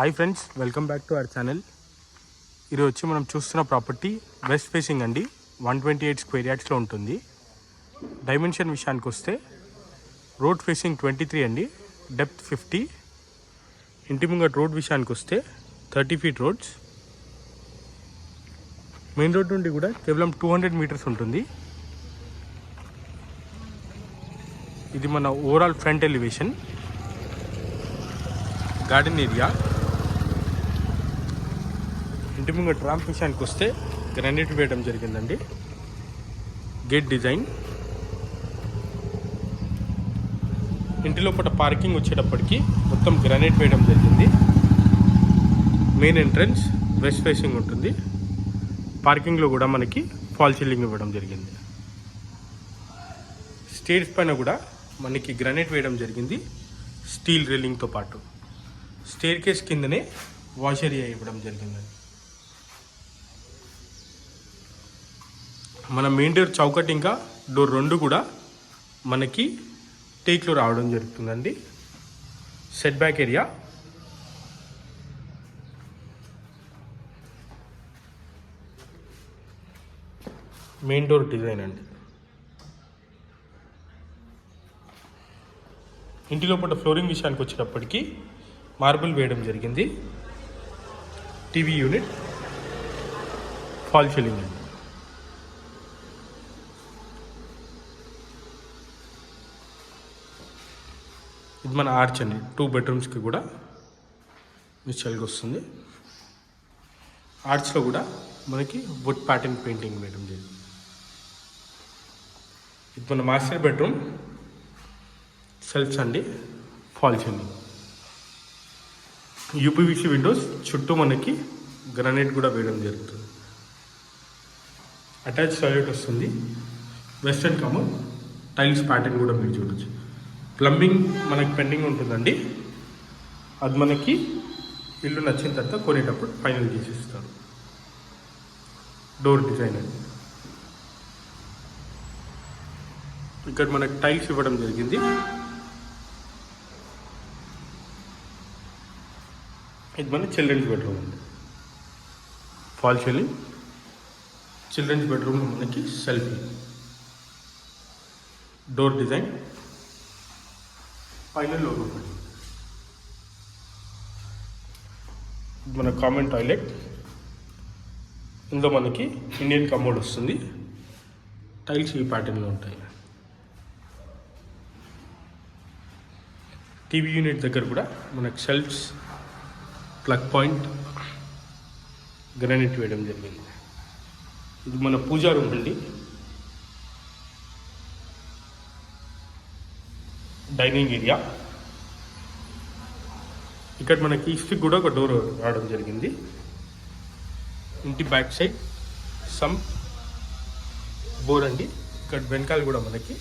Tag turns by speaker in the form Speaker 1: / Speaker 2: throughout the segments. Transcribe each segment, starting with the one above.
Speaker 1: Hi friends welcome back to our channel ఈరోజు వచ్చి మనం చూస్తున్న ప్రాపర్టీ వెస్ట్ ఫేసింగ్ అండి. వన్ ట్వంటీ ఎయిట్ స్క్వేర్ యార్డ్స్లో ఉంటుంది. డైమెన్షన్ విషయానికి వస్తే రోడ్ ఫేసింగ్ ట్వంటీ త్రీ అండి. డెప్త్ ఫిఫ్టీ ఇంటి ముంగట రోడ్ విషయానికి వస్తే thirty feet roads main road నుండి కూడా కేవలం టూ హండ్రెడ్ మీటర్స్ ఉంటుంది. ఇది మన overall front elevation garden area ఇంటి ముంగ ట్రాంప్ విషయానికి వస్తే గ్రానైట్ వేయడం జరిగిందండి. గేట్ డిజైన్ ఇంటి లోపల పార్కింగ్ వచ్చేటప్పటికి మొత్తం గ్రానైట్ వేయడం జరిగింది. మెయిన్ ఎంట్రన్స్ వెస్ట్ ఫేసింగ్ ఉంటుంది. పార్కింగ్లో కూడా మనకి ఫాల్ సీలింగ్ ఇవ్వడం జరిగింది. స్టేర్స్ పైన కూడా మనకి గ్రానైట్ వేయడం జరిగింది. స్టీల్ రైలింగ్తో పాటు. స్టేర్ కేస్ కిందనే వాష్ ఏరియా ఇవ్వడం జరిగింది మన మెయిన్ డోర్ చౌకట్ ఇంకా డోర్ రెండు కూడా మనకి టేక్లో రావడం జరుగుతుందండి. Set back area main door design అండి. ఇంటి లోపల ఫ్లోరింగ్ విషయానికి వచ్చేటప్పటికి మార్బుల్ వేయడం జరిగింది. టీవీ యూనిట్ ఫాల్ సీలింగ్ అండి. ఇది మన ఆర్చ్ అండి. టూ బెడ్రూమ్స్కి కూడా మిస్చల్గా వస్తుంది. ఆర్చ్లో కూడా మనకి వుడ్ ప్యాటర్న్ పెయింటింగ్ వేయడం జరిగింది ఇది మన మాస్టర్ బెడ్రూమ్ సెల్ఫ్స్ అండి. ఫాల్స్ అండి. యూపీవీసీ విండోస్ చుట్టూ మనకి గ్రానైట్ కూడా వేయడం జరుగుతుంది. అటాచ్ టాయిలెట్ వస్తుంది. వెస్టర్న్ కమర్ టైల్స్ ప్యాటర్న్ కూడా మీరు చూడొచ్చు. ప్లంబింగ్ మనకి పెండింగ్ ఉంటుందండి. అది మనకి ఇల్లు నచ్చిన తర్వాత కొనేటప్పుడు ఫైనల్ చేసిస్తారు. డోర్ డిజైన్ అండి. ఇక్కడ మనకి టైల్స్ ఇవ్వడం జరిగింది. ఇది మన చిల్డ్రన్స్ బెడ్రూమ్ అండి. ఫాల్ సీలింగ్ చిల్డ్రన్స్ బెడ్రూమ్ మనకి సెల్ఫీ డోర్ డిజైన్ పైన లోగో మన కామన్ టాయిలెట్ ఇందులో మనకి ఇండియన్ కమోడ్ వస్తుంది. టైల్స్ ఈ ప్యాటర్న్లో ఉంటాయి. టీవీ యూనిట్ దగ్గర కూడా మనకు షెల్ఫ్స్ ప్లగ్ పాయింట్ గ్రానైట్ వేయడం జరిగింది. ఇది మన పూజా రూమ్ అండి. Dining area. ఇక్కడ మనకి ఈస్ట్కి కూడా ఒక డోర్ రావడం జరిగింది. ఇంటి బ్యాక్ సైడ్ సమ్ బోర్ అండి. ఇక్కడ వెనకాల కూడా మనకి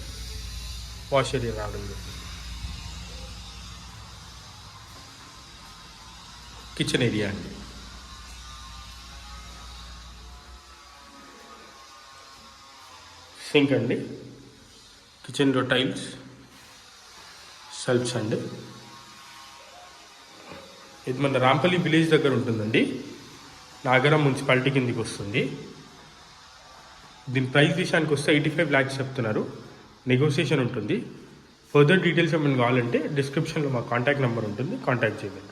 Speaker 1: వాష్ ఏరియా రావడం జరిగింది. కిచెన్ ఏరియా అండి. సింక్ అండి. కిచెన్లో టైల్స్. సెల్ఫ్స్ అండి ఇది మన రాంపల్లి విలేజ్ దగ్గర ఉంటుందండి. నాగరం మున్సిపాలిటీ కిందికి వస్తుంది. దీని ప్రైస్ విషయానికి వస్తే ఎయిటీ ఫైవ్ ల్యాక్స్ చెప్తున్నారు. నెగోసియేషన్ ఉంటుంది. ఫర్దర్ డీటెయిల్స్ ఏమైనా కావాలంటే డిస్క్రిప్షన్లో మా కాంటాక్ట్ నెంబర్ ఉంటుంది. కాంటాక్ట్ చేయండి.